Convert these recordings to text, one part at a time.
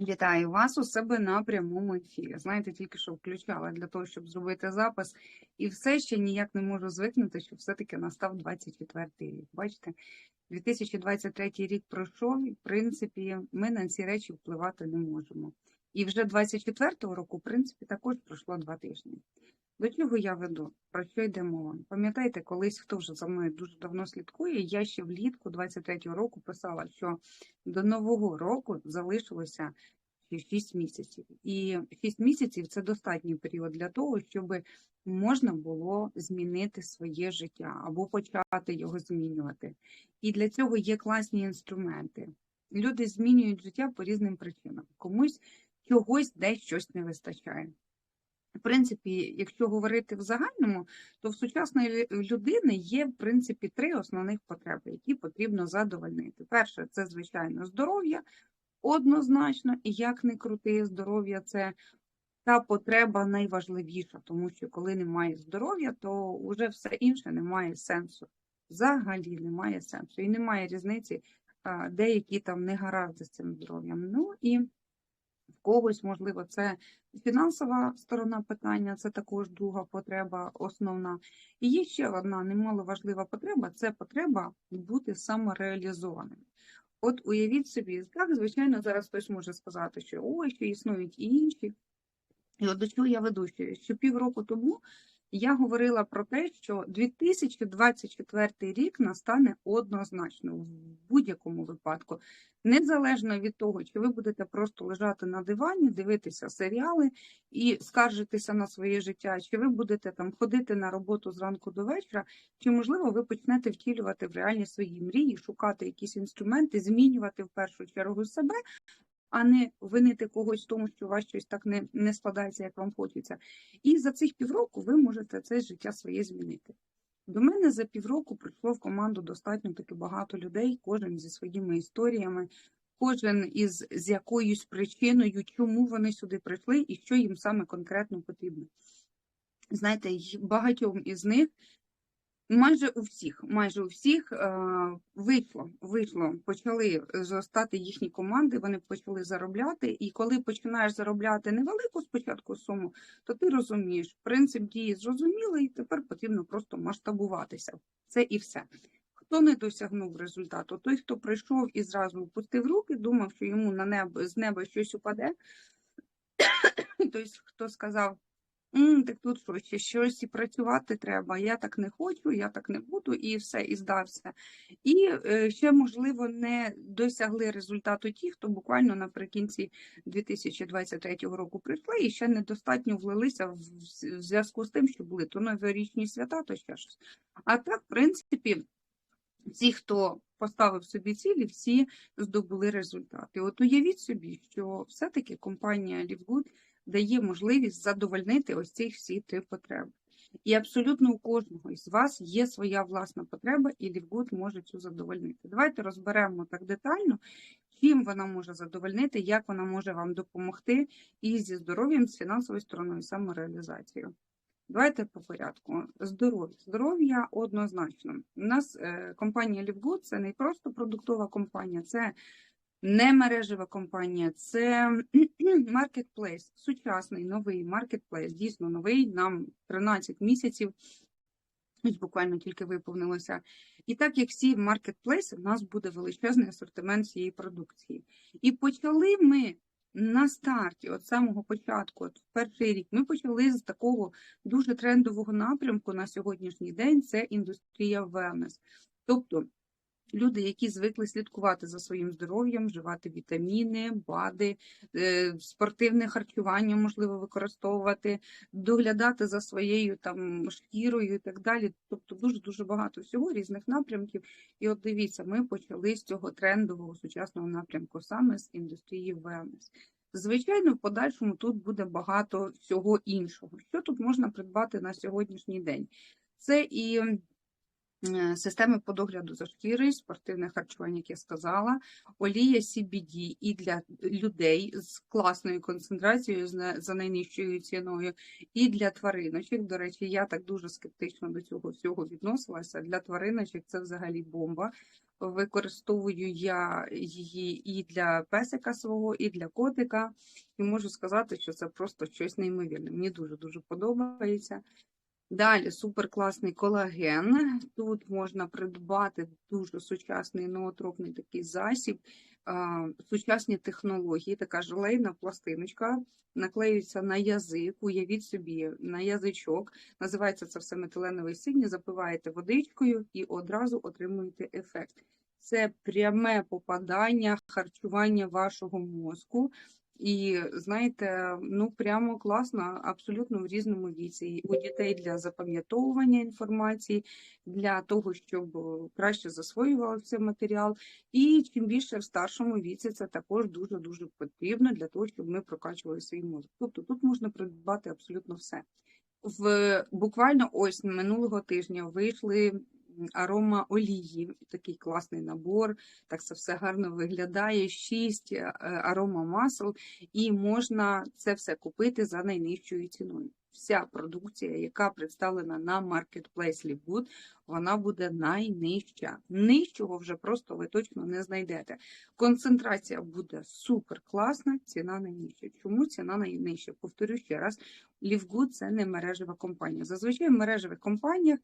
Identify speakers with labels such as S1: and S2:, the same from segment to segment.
S1: Вітаю вас у себе на прямому ефірі. Знаєте, тільки що включала для того, щоб зробити запис, і все ще ніяк не можу звикнути, що все-таки настав 24-й рік. Бачите, 2023 рік пройшов, і в принципі ми на ці речі впливати не можемо. І вже 24-го року, в принципі, також пройшло два тижні. До чого я веду? Про що йде мова? Пам'ятаєте, колись хто вже за мною дуже давно слідкує, я ще влітку 23-го року писала, що до нового року залишилося ще 6 місяців. І 6 місяців це достатній період для того, щоб можна було змінити своє життя або почати його змінювати. І для цього є класні інструменти. Люди змінюють життя по різним причинам. Комусь чогось десь щось не вистачає. В принципі, якщо говорити в загальному, то в сучасної людини є в принципі три основних потреби, які потрібно задовольнити. Перше, це звичайно здоров'я, однозначно, і як не крути, здоров'я це та потреба найважливіша, тому що коли немає здоров'я, то вже все інше не має сенсу. Взагалі немає сенсу. І немає різниці, деякі там не гаразди з цим здоров'ям. Ну і когось, можливо, це фінансова сторона питання, це також друга потреба основна. І є ще одна немаловажлива потреба це потреба бути самореалізованим. От уявіть собі, так, звичайно, зараз хтось може сказати, що ой, що існують і інші. І от до чого я веду, що, півроку тому я говорила про те, що 2024 рік настане однозначно в будь-якому випадку, незалежно від того, чи ви будете просто лежати на дивані, дивитися серіали і скаржитися на своє життя, чи ви будете там ходити на роботу зранку до вечора, чи можливо ви почнете втілювати в реальні свої мрії, шукати якісь інструменти, змінювати в першу чергу себе, а не винити когось в тому, що у вас щось так не не складається, як вам хочеться. І за цих півроку ви можете це життя своє змінити. До мене за півроку прийшло в команду достатньо таки багато людей, кожен зі своїми історіями, кожен із з якоюсь причиною, чому вони сюди прийшли і що їм саме конкретно потрібно. Знаєте, багатьом із них Майже у всіх, майже у всіх е, вийшло, вийшло, почали зростати їхні команди, вони почали заробляти. І коли починаєш заробляти невелику спочатку суму, то ти розумієш, принцип дії зрозумілий, тепер потрібно просто масштабуватися. Це і все. Хто не досягнув результату, той, хто прийшов і зразу опустив руки, думав, що йому на небо з неба щось упаде. Тобто, хто сказав. Так тут що, ще щось і працювати треба. Я так не хочу, я так не буду, і все, і здався. І е, ще, можливо, не досягли результату ті, хто буквально наприкінці 2023 року прийшли і ще недостатньо влилися в, зв'язку з тим, що були то новорічні свята, то ще щось. А так, в принципі, ті, хто поставив собі цілі, всі здобули результати. От уявіть собі, що все-таки компанія Лівгуд дає можливість задовольнити ось ці всі три потреби. І абсолютно у кожного із вас є своя власна потреба, і Лівгуд може цю задовольнити. Давайте розберемо так детально, чим вона може задовольнити, як вона може вам допомогти і зі здоров'ям, з фінансовою стороною, самореалізацією. Давайте по порядку. Здоров'я. Здоров'я однозначно. У нас е, компанія Лівгуд це не просто продуктова компанія, це не мережева компанія, це маркетплейс, сучасний новий маркетплейс, дійсно новий, нам 13 місяців, буквально тільки виповнилося. І так як всі маркетплейси, у нас буде величезний асортимент цієї продукції. І почали ми на старті, от самого початку, от перший рік, ми почали з такого дуже трендового напрямку на сьогоднішній день це індустрія wellness. Тобто Люди, які звикли слідкувати за своїм здоров'ям, вживати вітаміни, БАДи, е, спортивне харчування можливо використовувати, доглядати за своєю там шкірою і так далі. Тобто дуже дуже багато всього різних напрямків. І от дивіться, ми почали з цього трендового сучасного напрямку саме з індустрії wellness. Звичайно, в подальшому тут буде багато всього іншого. Що тут можна придбати на сьогоднішній день? Це і Системи по догляду за шкірою, спортивне харчування, як я сказала, олія CBD і для людей з класною концентрацією, за найнижчою ціною, і для твариночок. До речі, я так дуже скептично до цього всього відносилася. Для твариночок це взагалі бомба. Використовую я її і для песика свого, і для котика. І можу сказати, що це просто щось неймовірне. Мені дуже-дуже подобається. Далі суперкласний колаген. Тут можна придбати дуже сучасний ноотропний такий засіб, сучасні технології, така желейна пластиночка, наклеюється на язик, уявіть собі, на язичок. Називається це все метиленовий сидні, запиваєте водичкою і одразу отримуєте ефект. Це пряме попадання харчування вашого мозку. І знаєте, ну прямо класно, абсолютно в різному віці. У дітей для запам'ятовування інформації, для того, щоб краще засвоювався матеріал. І чим більше в старшому віці, це також дуже дуже потрібно для того, щоб ми прокачували свій мозок. Тобто тут можна придбати абсолютно все. В буквально ось минулого тижня вийшли арома олії, такий класний набор. Так це все гарно виглядає. Шість е, арома масел, і можна це все купити за найнижчою ціною. Вся продукція, яка представлена на Marketplace Livegood, вона буде найнижча. Нижчого вже просто ви точно не знайдете. Концентрація буде супер класна, ціна найнижча. Чому ціна найнижча? Повторю ще раз, Livegood – це не мережева компанія. Зазвичай в мережевих компаніях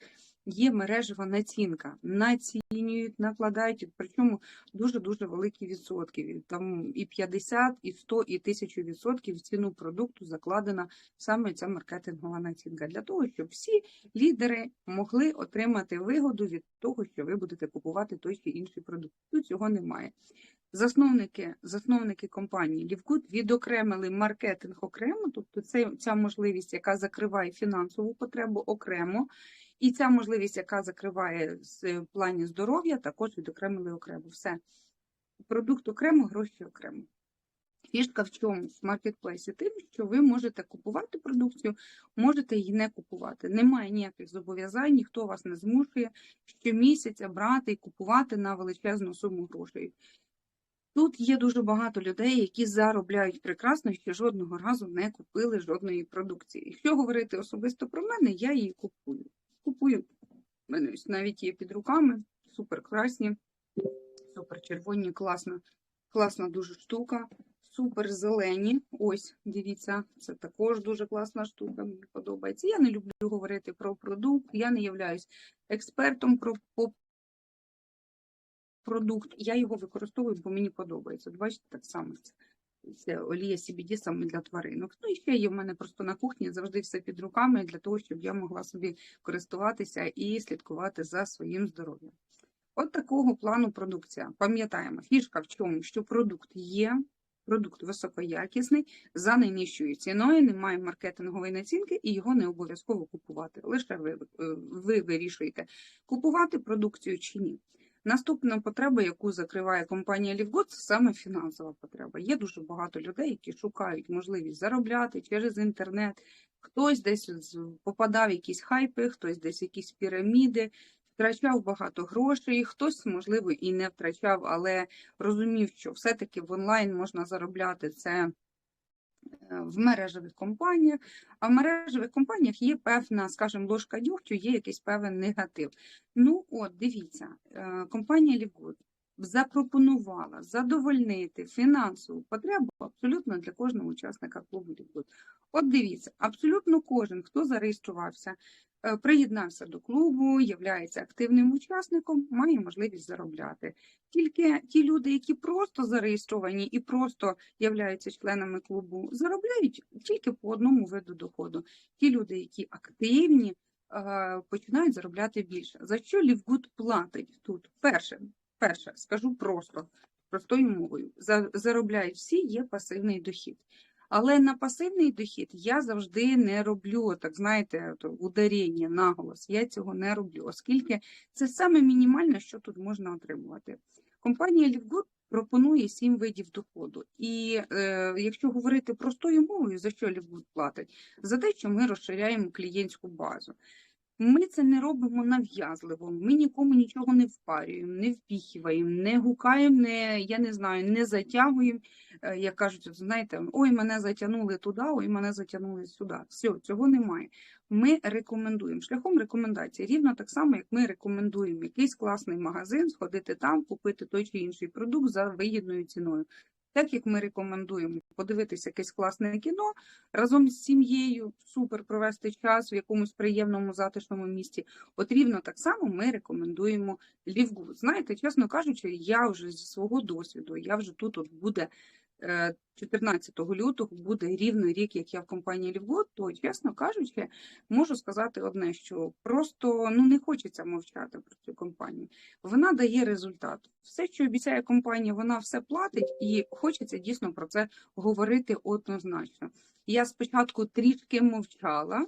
S1: є мережева націнка. Націнюють, накладають, причому дуже-дуже великі відсотки. Там і 50, і 100, і 1000 відсотків ціну продукту закладена саме ця маркетингова націнка. Для того, щоб всі лідери могли отримати вигоду від того, що ви будете купувати той чи інший продукт. Тут цього немає. Засновники, засновники компанії Лівгуд відокремили маркетинг окремо, тобто це ця можливість, яка закриває фінансову потребу окремо, і ця можливість, яка закриває з плані здоров'я, також відокремили окремо. Все. Продукт окремо, гроші окремо. Фішка в чому в маркетплейсі? Тим, що ви можете купувати продукцію, можете її не купувати. Немає ніяких зобов'язань, ніхто вас не змушує щомісяця брати і купувати на величезну суму грошей. Тут є дуже багато людей, які заробляють прекрасно, ще жодного разу не купили жодної продукції. Якщо говорити особисто про мене, я її купую. Купую. Мене навіть є під руками, супер красні, супер червоні, класна, класна дуже штука. Супер зелені. Ось, дивіться, це також дуже класна штука. Мені подобається. Я не люблю говорити про продукт, я не являюсь експертом про продукт. Я його використовую, бо мені подобається. Бачите, так само це. Це олія CBD саме для тваринок. Ну і ще є в мене просто на кухні завжди все під руками для того, щоб я могла собі користуватися і слідкувати за своїм здоров'ям. От такого плану продукція. Пам'ятаємо, фішка в чому, що продукт є, продукт високоякісний, за найнижчою ціною, немає маркетингової націнки і його не обов'язково купувати. Лише ви, е, ви вирішуєте, купувати продукцію чи ні. Наступна потреба, яку закриває компанія Лівгод, це саме фінансова потреба. Є дуже багато людей, які шукають можливість заробляти через інтернет. Хтось десь попадав в якісь хайпи, хтось десь якісь піраміди, втрачав багато грошей, хтось, можливо, і не втрачав, але розумів, що все-таки в онлайн можна заробляти це е, в мережевих компаніях. А в мережевих компаніях є певна, скажімо, ложка дьогтю, є якийсь певен негатив. Ну, от, дивіться, е, компанія Лівгуд запропонувала задовольнити фінансову потребу абсолютно для кожного учасника клубу Лівгуд. От дивіться, абсолютно кожен, хто зареєструвався, е, приєднався до клубу, являється активним учасником, має можливість заробляти. Тільки ті люди, які просто зареєстровані і просто являються членами клубу, заробляють тільки по одному виду доходу. Ті люди, які активні, е, починають заробляти більше. За що Лівгуд платить тут? Перше, перше, скажу просто, простою мовою. Заробляють всі, є пасивний дохід. Але на пасивний дохід я завжди не роблю, так знаєте, то ударення, наголос. Я цього не роблю, оскільки це саме мінімальне, що тут можна отримувати. Компанія Лівгуд пропонує сім видів доходу. І е, якщо говорити простою мовою, за що Лівгуд платить? За те, що ми розширяємо клієнтську базу. Ми це не робимо нав'язливо. Ми нікому нічого не впарюємо, не впіхіваємо, не гукаємо, не я не знаю, не затягуємо. Е, Як кажуть, знаєте, ой, мене затягнули туди, ой, мене затягнули сюди. Все, цього немає. Ми рекомендуємо шляхом рекомендації, рівно так само, як ми рекомендуємо якийсь класний магазин, сходити там, купити той чи інший продукт за вигідною ціною. Так як ми рекомендуємо подивитися якесь класне кіно разом з сім'єю, супер провести час в якомусь приємному затишному місті. От рівно так само ми рекомендуємо Лівгу. Знаєте, чесно кажучи, я вже зі свого досвіду, я вже тут от буде 14 лютого, буде рівно рік, як я в компанії Лівгуд, то, чесно кажучи, можу сказати одне, що просто ну не хочеться мовчати про цю компанію. Вона дає результат. Все, що обіцяє компанія, вона все платить, і хочеться дійсно про це говорити однозначно. Я спочатку трішки мовчала,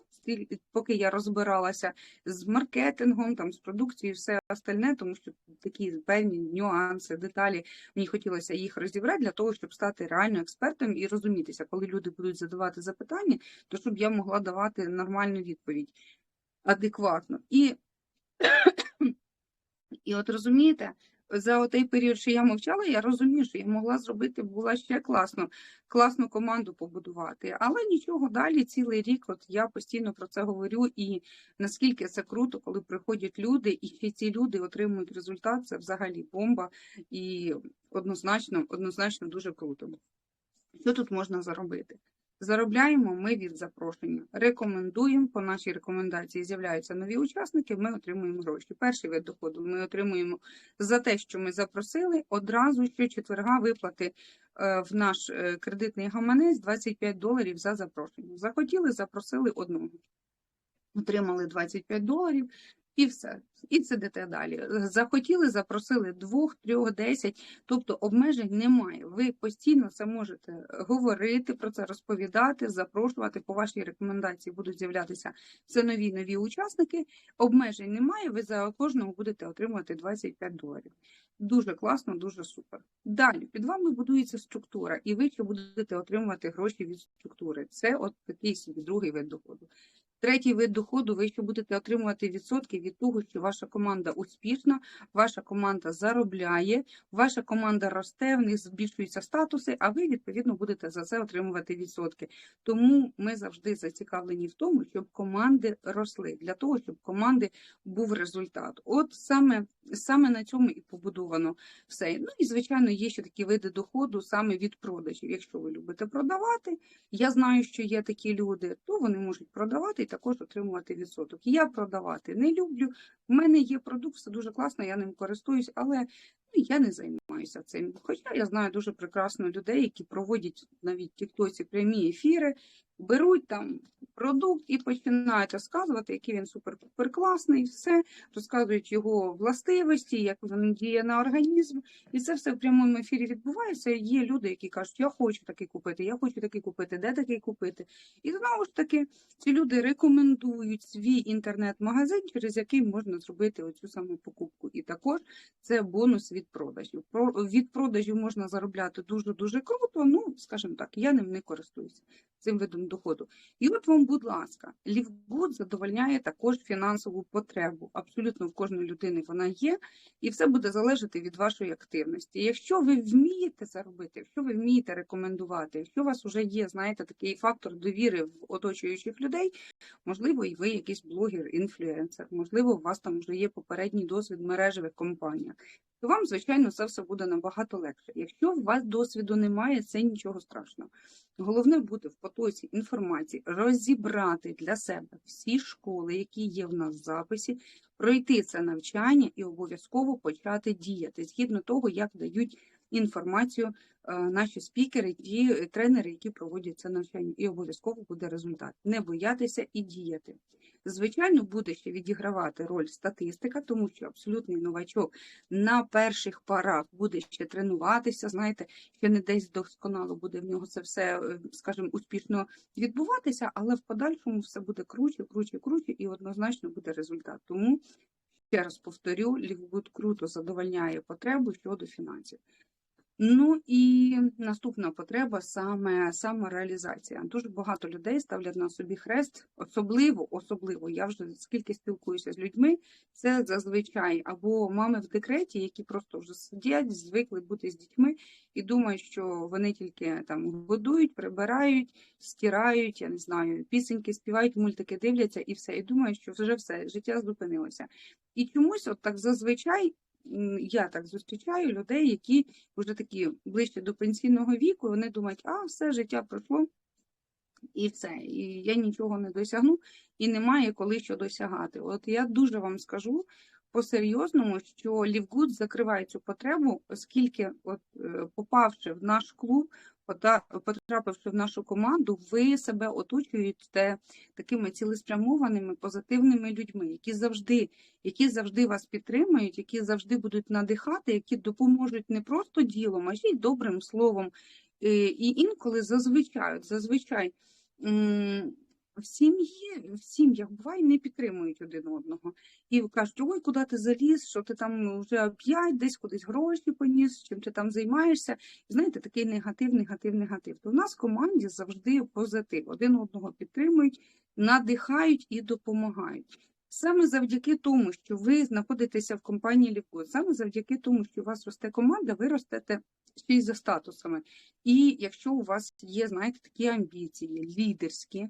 S1: поки я розбиралася з маркетингом, там з продукцією, все остальне, тому що такі певні нюанси, деталі мені хотілося їх розібрати для того, щоб стати реально експертом і розумітися, коли люди будуть задавати запитання, то щоб я могла давати нормальну відповідь адекватно. І, і от розумієте, за той період, що я мовчала, я розумію, що я могла зробити була ще класно, класну команду побудувати. Але нічого далі, цілий рік, от я постійно про це говорю, і наскільки це круто, коли приходять люди, і ці люди отримують результат, це взагалі бомба, і однозначно, однозначно дуже круто. Що тут можна заробити? Заробляємо ми від запрошення. Рекомендуємо, по нашій рекомендації з'являються нові учасники, ми отримуємо гроші. Перший вид доходу ми отримуємо за те, що ми запросили, одразу щочетверга виплати е, в наш е, кредитний гаманець 25 доларів за запрошення. Захотіли, запросили одного. Отримали 25 доларів і все. І сидите далі. Захотіли, запросили двох, трьох, десять. Тобто обмежень немає. Ви постійно це можете говорити про це, розповідати, запрошувати. По вашій рекомендації будуть з'являтися все нові нові учасники. Обмежень немає. Ви за кожного будете отримувати 25 доларів. Дуже класно, дуже супер. Далі під вами будується структура, і ви ще будете отримувати гроші від структури. Це от такий собі другий вид доходу. Третій вид доходу, ви ще будете отримувати відсотки від того, що ваша команда успішна, ваша команда заробляє, ваша команда росте, в них збільшуються статуси, а ви відповідно будете за це отримувати відсотки. Тому ми завжди зацікавлені в тому, щоб команди росли, для того, щоб команди був результат. От саме, саме на цьому і побудовано все. Ну і звичайно, є ще такі види доходу саме від продажів. Якщо ви любите продавати, я знаю, що є такі люди, то вони можуть продавати також отримувати відсоток. Я продавати не люблю. В мене є продукт, все дуже класно, я ним користуюсь, але ну, я не займаюся цим. Хоча я знаю дуже прекрасно людей, які проводять навіть тіктосі прямі ефіри, беруть там продукт і починають розказувати, який він супер-пупер класний, все, розказують його властивості, як він діє на організм. І це все в прямому ефірі відбувається. Є люди, які кажуть, я хочу такий купити, я хочу такий купити, де такий купити. І знову ж таки, ці люди рекомендують свій інтернет-магазин, через який можна зробити оцю саму покупку. І також це бонус від продажів. Про від продажів можна заробляти дуже дуже круто. Ну, скажімо так, я ним не користуюся цим видом доходу. І от вам, будь ласка, Лівбуд задовольняє також фінансову потребу. Абсолютно в кожної людини вона є, і все буде залежати від вашої активності. Якщо ви вмієте це робити, якщо ви вмієте рекомендувати, якщо у вас вже є, знаєте, такий фактор довіри в оточуючих людей, можливо, і ви якийсь блогер, інфлюенсер, можливо, у вас там вже є попередній досвід в мережевих компаніях. То вам, звичайно, це все буде набагато легше. Якщо у вас досвіду немає, це нічого страшного. Головне бути в потоці інформації, розібрати для себе всі школи, які є в нас в записі, пройти це навчання і обов'язково почати діяти згідно того, як дають інформацію е, наші спікери, ті тренери, які проводять це навчання, і обов'язково буде результат. Не боятися і діяти. Звичайно, буде ще відігравати роль статистика, тому що абсолютний новачок на перших парах буде ще тренуватися. Знаєте, ще не десь досконало буде в нього це все, е, скажімо, успішно відбуватися, але в подальшому все буде круче, круче, круче, і однозначно буде результат. Тому ще раз повторю, Лівбуд круто задовольняє потребу щодо фінансів. Ну і наступна потреба саме самореалізація. Дуже багато людей ставлять на собі хрест, особливо, особливо, я вже скільки спілкуюся з людьми, це зазвичай або мами в декреті, які просто вже сидять, звикли бути з дітьми і думають, що вони тільки там годують, прибирають, стирають, я не знаю, пісеньки співають, мультики дивляться і все. І думають, що вже все, життя зупинилося. І чомусь, от так зазвичай, я так зустрічаю людей, які вже такі ближче до пенсійного віку, вони думають, а все життя пройшло і все, і я нічого не досягну, і немає коли що досягати. От я дуже вам скажу по-серйозному, що Лівгуд закриває цю потребу, оскільки, от, е, попавши в наш клуб, потрапивши в нашу команду, ви себе оточуєте такими цілеспрямованими позитивними людьми, які завжди, які завжди вас підтримують, які завжди будуть надихати, які допоможуть не просто ділом, а ще й добрим словом. Е, І інколи зазвичай, зазвичай в сім'ї, в сім'ях буває не підтримують один одного. І кажуть, ой, куди ти заліз, що ти там вже оп'ять, десь кудись гроші поніс, чим ти там займаєшся. Знаєте, такий негатив, негатив, негатив. То в нас в команді завжди позитив. Один одного підтримують, надихають і допомагають. Саме завдяки тому, що ви знаходитеся в компанії Лікут, саме завдяки тому, що у вас росте команда, ви ростете ще за статусами. І якщо у вас є, знаєте, такі амбіції, лідерські,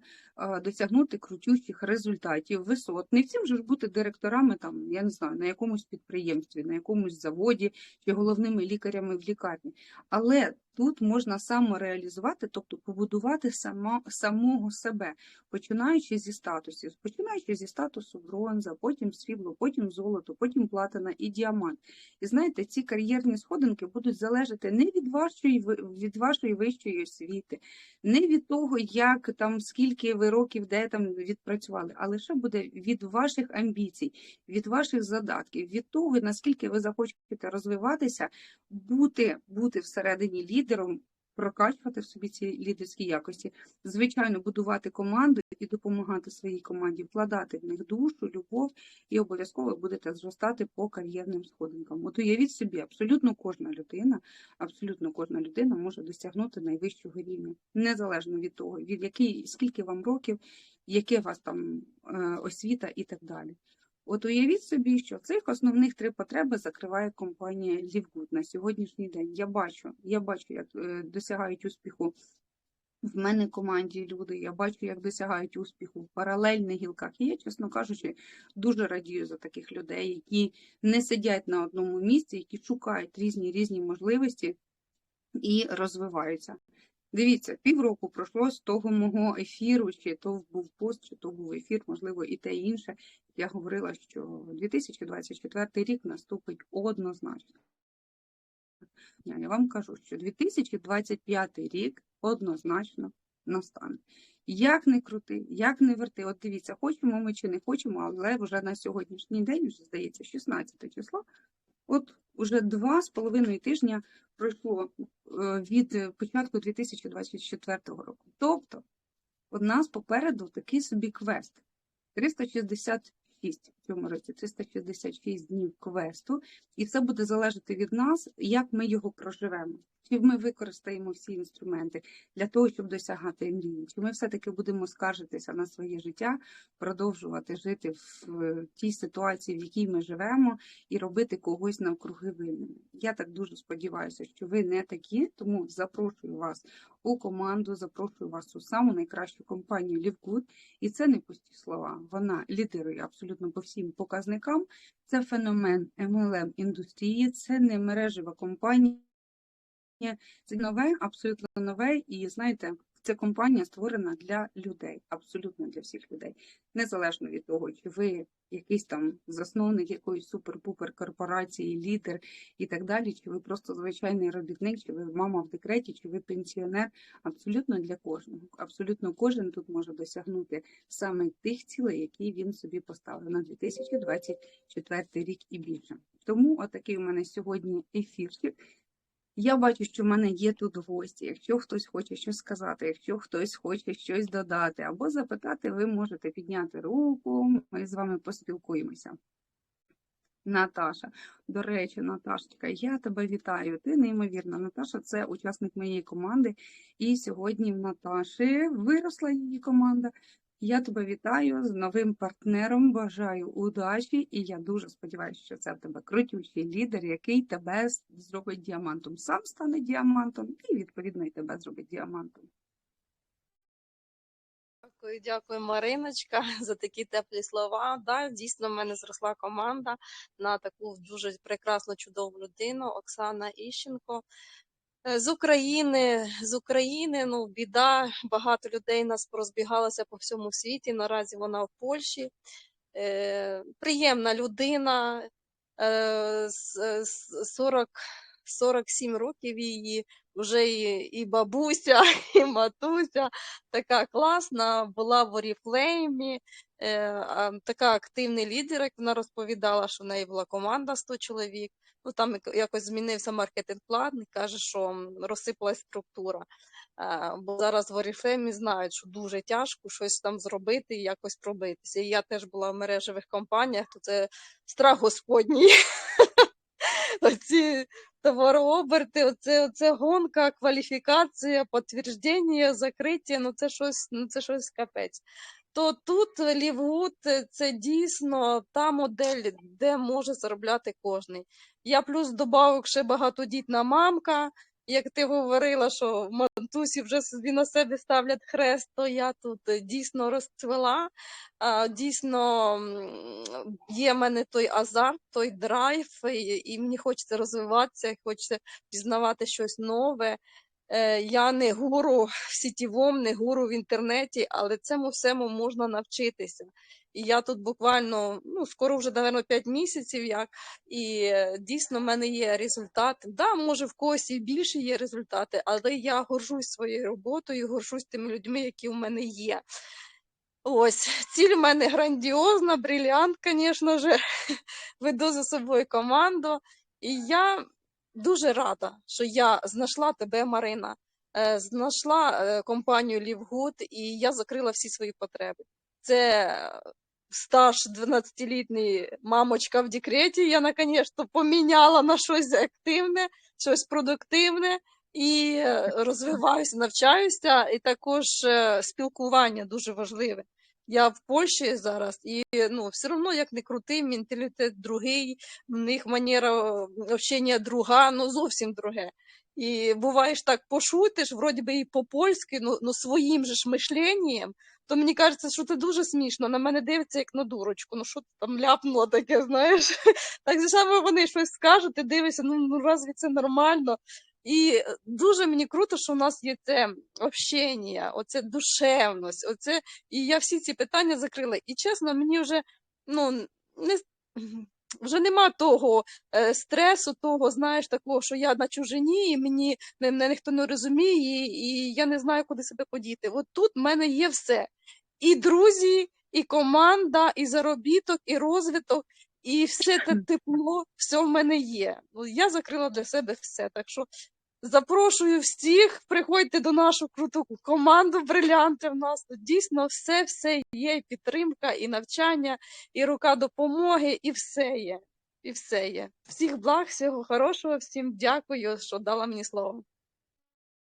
S1: досягнути крутющих результатів, висот, не всім же ж бути директорами там, я не знаю, на якомусь підприємстві, на якомусь заводі чи головними лікарями в лікарні. Але тут можна самореалізувати, тобто побудувати само, самого себе, починаючи зі статусів, починаючи зі статусу бронза, потім срібло, потім золото, потім платина і діамант. І знаєте, ці кар'єрні сходинки будуть залежати не від вашої від вашої вищої освіти, не від того, як там скільки ви років де там відпрацювали, а лише буде від ваших амбіцій, від ваших задатків, від того, наскільки ви захочете розвиватися, бути, бути всередині лідером. Прокачувати в собі ці лідерські якості, звичайно, будувати команду і допомагати своїй команді, вкладати в них душу, любов, і обов'язково будете зростати по кар'єрним сходинкам. От уявіть собі, абсолютно кожна людина, абсолютно кожна людина може досягнути найвищого рівня, незалежно від того, від який, скільки вам років, яке у вас там е, освіта і так далі. От уявіть собі, що цих основних три потреби закриває компанія Лівгуд на сьогоднішній день. Я бачу, я бачу, як е, досягають успіху в мене команді люди, я бачу, як досягають успіху в паралельних гілках. І я, чесно кажучи, дуже радію за таких людей, які не сидять на одному місці, які шукають різні різні можливості і розвиваються. Дивіться, півроку пройшло з того мого ефіру, чи то був пост, чи то був ефір, можливо, і те і інше. Я говорила, що 2024 рік наступить однозначно. Я вам кажу, що 2025 рік однозначно настане. Як не крути, як не верти. От дивіться, хочемо ми чи не хочемо, але вже на сьогоднішній день, вже здається, 16 число, от уже два з половиною тижня пройшло е, від початку 2024 року. Тобто, у нас попереду такий собі квест. 366 в цьому році, 366 днів квесту, і це буде залежати від нас, як ми його проживемо. Чи ми використаємо всі інструменти для того, щоб досягати мрії? Чи ми все-таки будемо скаржитися на своє життя, продовжувати жити в тій ситуації, в якій ми живемо, і робити когось навкруги винними? Я так дуже сподіваюся, що ви не такі, тому запрошую вас у команду, запрошую вас у саму найкращу компанію Лівгуд. І це не пусті слова. Вона лідирує абсолютно по всім показникам. Це феномен MLM індустрії, це не мережева компанія. Це нове, абсолютно нове, і знаєте, ця компанія створена для людей, абсолютно для всіх людей, незалежно від того, чи ви якийсь там засновник якоїсь супер-пупер корпорації, лідер і так далі, чи ви просто звичайний робітник, чи ви мама в декреті, чи ви пенсіонер, абсолютно для кожного. Абсолютно кожен тут може досягнути саме тих цілей, які він собі поставив на 2024 рік і більше. Тому отакий у мене сьогодні ефірчик. Я бачу, що в мене є тут гості. Якщо хтось хоче щось сказати, якщо хтось хоче щось додати або запитати, ви можете підняти руку, ми з вами поспілкуємося. Наташа. До речі, Наташечка, я тебе вітаю. Ти неймовірна. Наташа це учасник моєї команди. І сьогодні в Наташі виросла її команда. Я тебе вітаю з новим партнером. Бажаю удачі, і я дуже сподіваюся, що це в тебе крутючий лідер, який тебе зробить діамантом. Сам стане діамантом, і відповідно і тебе зробить діамантом.
S2: Дякую, дякую, Мариночка, за такі теплі слова. Да, дійсно, в мене зросла команда на таку дуже прекрасну, чудову людину Оксана Іщенко. Е, З України, з України, ну, біда, багато людей нас порозбігалося по всьому світі. Наразі вона в Польщі. Е, приємна людина, е, з- з- 40, 47 років її, вже і, і бабуся, і матуся така класна, була в Oriflame, е, така активний лідер, як вона розповідала, що в неї була команда 100 чоловік. Ну там як- якось змінився маркетинг-план, і каже, що розсипалась структура. Е, Бо зараз в Oriflame знають, що дуже тяжко щось там зробити і якось пробитися. І я теж була в мережевих компаніях, то це страх Господній. Оці товарооберти, оце, оце гонка, кваліфікація, підтвердження, закриття, ну це щось, ну це щось капець. То тут Лівгуд це дійсно та модель, де може заробляти кожний. Я плюс добавок ще багатодітна мамка. Як ти говорила, що матусі вже собі на себе ставлять хрест, то я тут е, дійсно розцвела. Дійсно є в мене той азарт, той драйв, і, мені хочеться розвиватися, хочеться пізнавати щось нове. Е, Я не гуру в сітєвому, не гуру в інтернеті, але цьому всьому можна навчитися. І я тут буквально, ну, скоро вже, напевно, 5 місяців як, і е, дійсно в мене є результати. Да, може, в когось і більше є результати, але я горжусь своєю роботою, горжусь тими людьми, які в мене є. Ось, ціль у мене грандіозна, бриліант, звісно ж, веду за собою команду. І я дуже рада, що я знайшла тебе, Марина, е, знайшла е, компанію Лівгуд, і я закрила всі свої потреби. Це е, стаж 12-літній мамочка в декреті. Я наконець-то поміняла на щось активне, щось продуктивне. І е, розвиваюся, навчаюся, і також е, спілкування дуже важливе. Я в Польщі зараз, і ну, все одно, як не крутий, менталітет другий, в них манера общення друга, ну зовсім друге. І буваєш так пошутиш, вроді би і по-польськи, ну, ну своїм же ж мишленням, то мені кажеться, що це дуже смішно. На мене дивиться як на дурочку. Ну що ти там ляпнула таке, знаєш? Так же саме вони щось скажуть, ти дивишся, ну, ну разві це нормально? І е, дуже мені круто, що у нас є це общення, оце душевність, оце, і я всі ці питання закрила. І чесно, мені вже ну, не, вже нема того е, стресу, того, знаєш, такого, що я на чужині, і мені мене ніхто не розуміє, і, я не знаю, куди себе подіти. От тут в мене є все. І друзі, і команда, і заробіток, і розвиток, і все те тепло, все в мене є. Ну, я закрила для себе все. Так що запрошую всіх, приходьте до нашу круту команду брилянти. В нас тут дійсно все, все є, і підтримка, і навчання, і рука допомоги, і все є. І все є. Всіх благ, всього хорошого, всім дякую, що дала мені слово.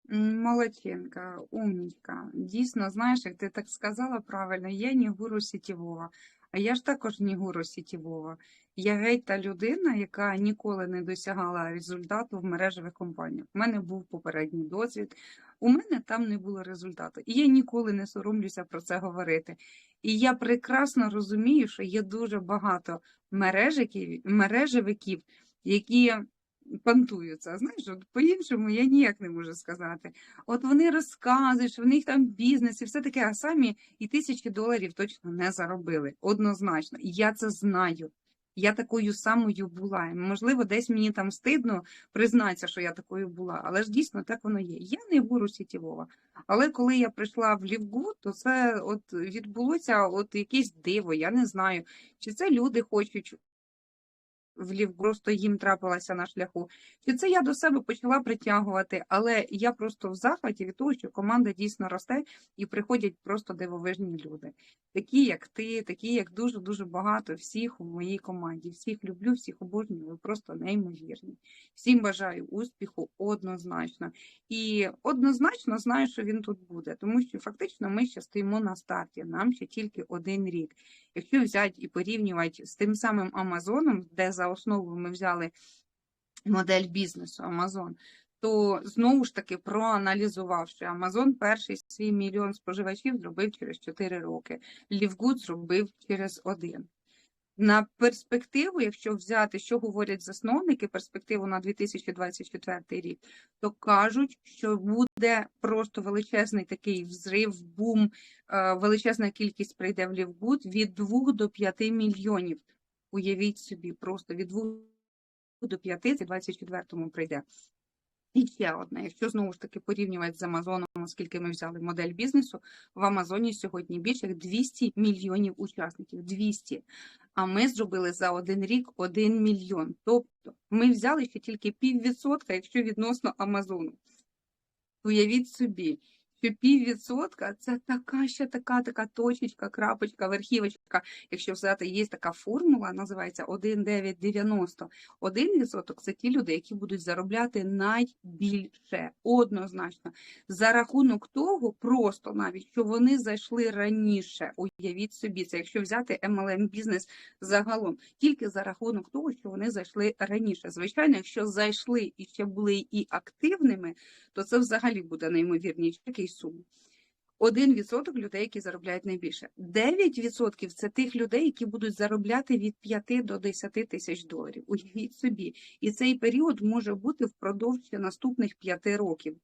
S1: Молодчинка, умнічка. Дійсно, знаєш, як ти так сказала правильно, я не гуру сітєвого, а я ж також не гуру сітєвого. Я геть та людина, яка ніколи не досягала результату в мережевих компаніях. У мене був попередній досвід, у мене там не було результату. І я ніколи не соромлюся про це говорити. І я прекрасно розумію, що є дуже багато мережиків, мережевиків, які понтуються. Знаєш, от по-іншому я ніяк не можу сказати. От вони розказують, що в них там бізнес і все таке, а самі і тисячі доларів точно не заробили. Однозначно. І я це знаю. Я такою самою була. Можливо, десь мені там стидно признатися, що я такою була, але ж дійсно так воно є. Я не гуру сітєвова. Але коли я прийшла в Лівгу, то це от відбулося от якесь диво. Я не знаю, чи це люди хочуть в лів, просто їм трапилася на шляху. Чи це я до себе почала притягувати, але я просто в захваті від того, що команда дійсно росте і приходять просто дивовижні люди. Такі, як ти, такі, як дуже-дуже багато всіх у моїй команді. Всіх люблю, всіх обожнюю, ви просто неймовірні. Всім бажаю успіху однозначно. І однозначно знаю, що він тут буде, тому що фактично ми ще стоїмо на старті, нам ще тільки один рік. Якщо взяти і порівнювати з тим самим Амазоном, де за основу ми взяли модель бізнесу Амазон, то знову ж таки проаналізувавши, Амазон перший свій мільйон споживачів зробив через 4 роки, Лівгуд зробив через один. На перспективу, якщо взяти, що говорять засновники, перспективу на 2024 рік, то кажуть, що буде просто величезний такий взрив, бум, е, величезна кількість прийде в Лівгуд від 2 до 5 мільйонів. Уявіть собі, просто від 2 до 5 це в 24-му прийде. І ще одне, якщо знову ж таки порівнювати з Амазоном, оскільки ми взяли модель бізнесу, в Амазоні сьогодні більше як 200 мільйонів учасників. 200. А ми зробили за один рік 1 мільйон. Тобто ми взяли ще тільки піввідсотка, якщо відносно Амазону. Уявіть собі, що піввідсотка це така ще така така точечка, крапочка, верхівочка. Якщо взяти, є така формула, називається 1,990. Один відсоток це ті люди, які будуть заробляти найбільше, однозначно. За рахунок того, просто навіть що вони зайшли раніше. Уявіть собі, це якщо взяти MLM бізнес загалом, тільки за рахунок того, що вони зайшли раніше. Звичайно, якщо зайшли і ще були і активними, то це взагалі буде неймовірні який 素1% людей, які заробляють найбільше. 9% це тих людей, які будуть заробляти від 5 до 10 тисяч доларів. Уявіть собі. І цей період може бути впродовж наступних 5 років.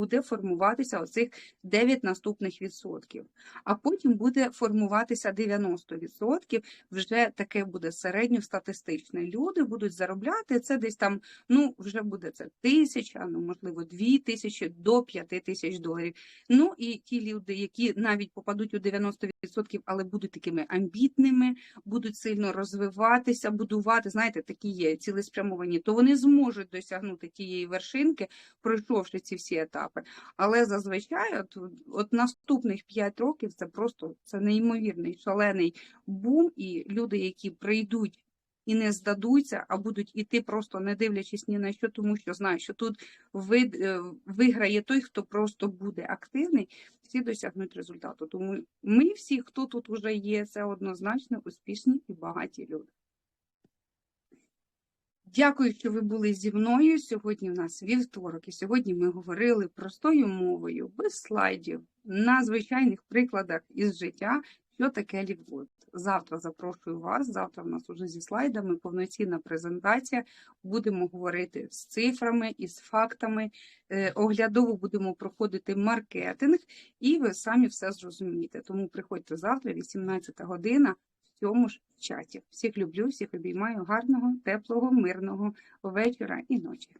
S1: Буде формуватися оцих 9 наступних відсотків. А потім буде формуватися 90%. Вже таке буде середньостатистичне. Люди будуть заробляти це десь там, ну вже буде це тисяча, ну можливо, дві тисячі до 5 тисяч доларів. Ну і ті люди, які навіть попадуть у 90%, але будуть такими амбітними, будуть сильно розвиватися, будувати, знаєте, такі є цілеспрямовані, то вони зможуть досягнути тієї вершинки, пройшовши ці всі етапи. Але зазвичай, от, от наступних 5 років це просто це неймовірний шалений бум, і люди, які прийдуть. І не здадуться, а будуть іти просто не дивлячись ні на що, тому що знають, що тут е, виграє той, хто просто буде активний, всі досягнуть результату. Тому ми всі, хто тут вже є, це однозначно успішні і багаті люди. Дякую, що ви були зі мною. Сьогодні у нас вівторок, і сьогодні ми говорили простою мовою, без слайдів, на звичайних прикладах із життя, що таке лівгуд. Завтра запрошую вас. Завтра в нас уже зі слайдами повноцінна презентація. Будемо говорити з цифрами і з фактами. Е, Оглядово будемо проходити маркетинг, і ви самі все зрозумієте. Тому приходьте завтра, 18 година. В цьому ж чаті. Всіх люблю, всіх обіймаю. Гарного, теплого, мирного вечора і ночі.